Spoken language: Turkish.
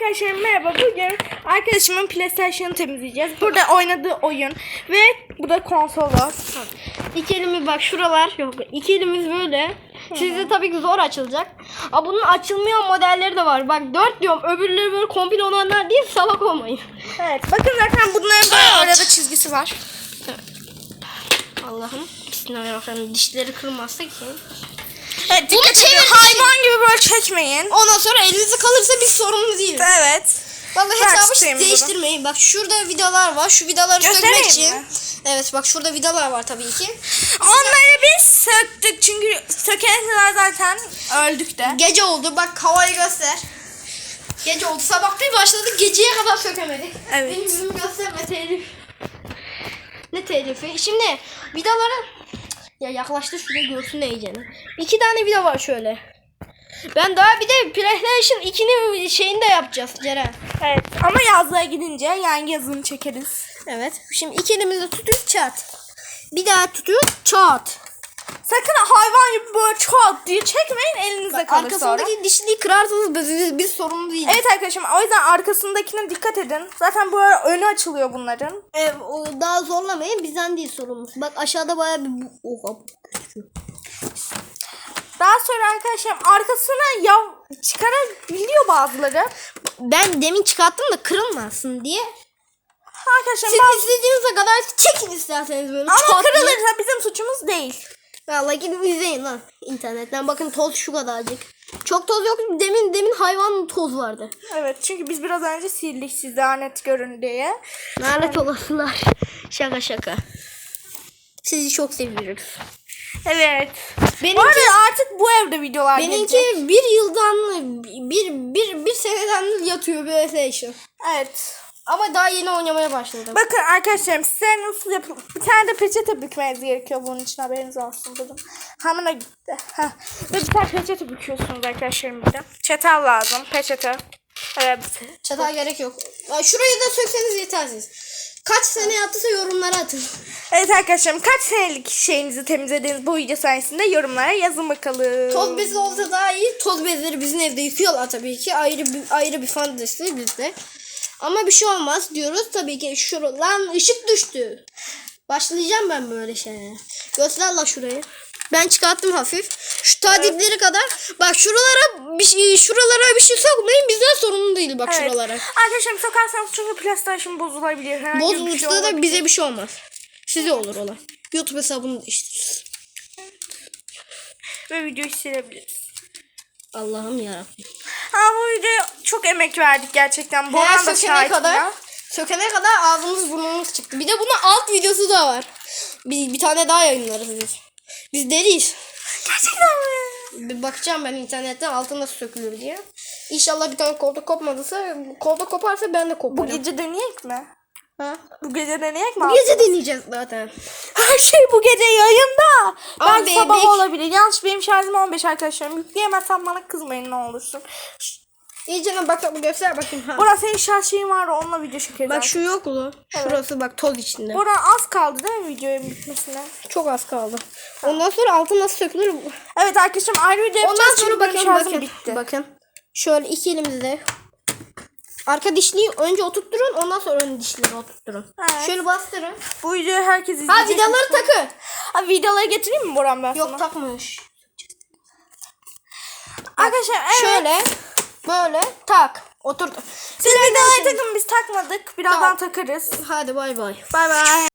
Arkadaşlar merhaba. Bugün arkadaşımın PlayStation'ı temizleyeceğiz. Burada oynadığı oyun ve burada konsolu. İki elimiz bak şuralar yok. İki elimiz böyle. Sizde tabii ki zor açılacak. Aa, bunun açılmayan modelleri de var. Bak dört diyorum. Öbürleri böyle komple olanlar değil salak olmayın. Evet. Bakın zaten bunların böyle arada çizgisi var. Allah'ım. Bismillahirrahmanirrahim. Dişleri kırmazsa ki. Evet. Bunu çevir Hayvan gibi böyle çekmeyin. Ondan sonra elinizde kalırsa biz sorumlu değiliz. Evet. Vallahi hesabı tutayım bunu. değiştirmeyin. Bak şurada vidalar var. Şu vidaları Göstereyim sökmek için. mi? Evet bak şurada vidalar var tabii ki. Onları biz söktük çünkü sökene kadar zaten öldük de. Gece oldu. Bak havayı göster. Gece oldu. Sabah bir başladık. Geceye kadar sökemedik. Evet. Benim yüzümü gösterme telif. Ne telifi? Şimdi vidaları ya yaklaştı şuraya görsün iyicene. İki tane vida var şöyle. Ben daha bir de PlayStation 2'nin şeyini de yapacağız Ceren. Evet. Ama yazlığa gidince yani yazını çekeriz. Evet. Şimdi iki elimizle tutuyoruz çat. Bir daha tutuyoruz çat. Sakın gibi böyle çat diye çekmeyin elinizde kalır sonra. Arkasındaki dişliği kırarsanız biz, biz, sorumlu değiliz. Evet arkadaşım o yüzden arkasındakine dikkat edin. Zaten böyle önü açılıyor bunların. Evet, o daha zorlamayın bizden değil sorumlusu. Bak aşağıda baya bir oha. Daha sonra arkadaşlar arkasına yav çıkarabiliyor bazıları. Ben demin çıkarttım da kırılmasın diye. Arkadaşlar Siz bazı... istediğinize kadar çekin isterseniz böyle. Ama kırılırsa bizim suçumuz değil. Vallahi gidin izleyin lan internetten. Bakın toz şu kadarcık. Çok toz yok. Demin demin hayvan toz vardı. Evet çünkü biz biraz önce sildik siz daha net görün diye. Lanet olasılar. Şaka şaka. Sizi çok seviyoruz. Evet. Benimki- arada artık bu evde videolar Benimki gelecek. bir yıldan bir bir bir seneden yatıyor PlayStation. Evet. Ama daha yeni oynamaya başladım. Bakın arkadaşlarım size nasıl yapın. Bir tane de peçete bükmeniz gerekiyor bunun için haberiniz olsun dedim. Hamına gitti. Heh. Ve bir tane peçete büküyorsunuz arkadaşlarım bir de. Çatal lazım. Peçete. Evet. Çatal gerek yok. Şurayı da sökseniz yetersiz. Kaç sene yaptıysa yorumlara atın. Evet arkadaşlarım kaç senelik şeyinizi temizlediğiniz bu video sayesinde yorumlara yazın bakalım. Toz bezi olsa daha iyi. Toz bezleri bizim evde yıkıyorlar tabii ki. Ayrı bir ayrı bir fantezi bizde. Ama bir şey olmaz diyoruz tabii ki. Şuradan ışık düştü. Başlayacağım ben böyle şeye. Göster la şurayı. Ben çıkarttım hafif. Şu tadipleri kadar. Bak şuralara bir şey, şuralara bir şey sokmayın. Bizden sorumlu değil bak Evet. şuralara. Arkadaşlarım sokarsanız çünkü PlayStation bozulabilir. Herhangi bir şey Bozulursa da bize bir şey olmaz. Size olur olan. YouTube hesabını değiştiririz. Ve videoyu silebiliriz. Allah'ım yarabbim. Ha bu videoya çok emek verdik gerçekten. Boran da sökene şahit kadar buna. sökene kadar ağzımız burnumuz çıktı. Bir de bunun alt videosu da var. Bir, bir tane daha yayınlarız biz. Biz deliyiz. Gerçekten mi? Bir bakacağım ben internetten altı nasıl sökülür diye. İnşallah bir tane kolda kopmadıysa kolda koparsa ben de Bu koparım. gece deneyek mi? Ha? Bu gece deneyek mi? Bu gece deneyeceğiz zaten. Her şey bu gece yayında. Ama Belki sabah olabilir. Yanlış benim şarjım 15 arkadaşlarım. Yükleyemezsem bana kızmayın ne olursun. Ş- İyice bak göster bakayım. Ha. Boran senin şarj şeyin var onunla video çekeriz. Bak şu yok mu? Şurası bak toz içinde. Boran az kaldı değil mi videonun bitmesine? Çok az kaldı. Ondan sonra altı nasıl sökülür? Evet arkadaşlarım ayrı video yapacağız. Ondan sonra bakın bakın. bitti. Bakın. Şöyle iki elimizle arka dişliği önce oturtturun ondan sonra ön dişliği oturtturun. Evet. Şöyle bastırın. Bu videoyu herkes izleyecek. Ha vidaları takın. Ha vidaları getireyim mi Boran ben sana? Yok takmış. Arkadaşlar evet. Şöyle böyle tak. Oturdu. Siz vidaları takın biz takmadık. Birazdan Tamam. takarız. Hadi bay bay. Bay bay.